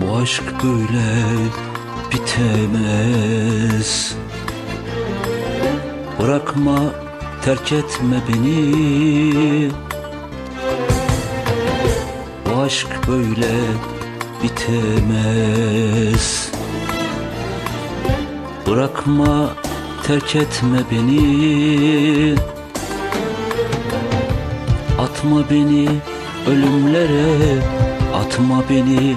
Bu aşk böyle bitemez. Bırakma terk etme beni. Bu aşk böyle bitemez. Bırakma terk etme beni. Atma beni ölümlere Atma beni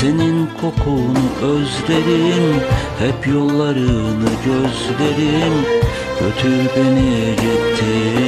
Senin kokunu özlerim Hep yollarını gözlerim Götür beni gittiğin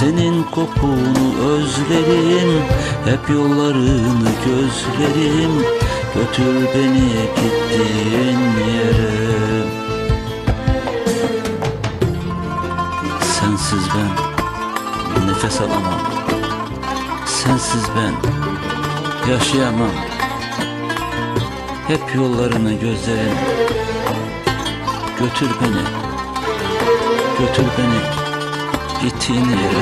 Senin kokunu özlerim Hep yollarını gözlerim Götür beni gittiğin yere. Sensiz ben nefes alamam Sensiz ben yaşayamam. Hep yollarını gözlerim Götür beni Götür beni itinir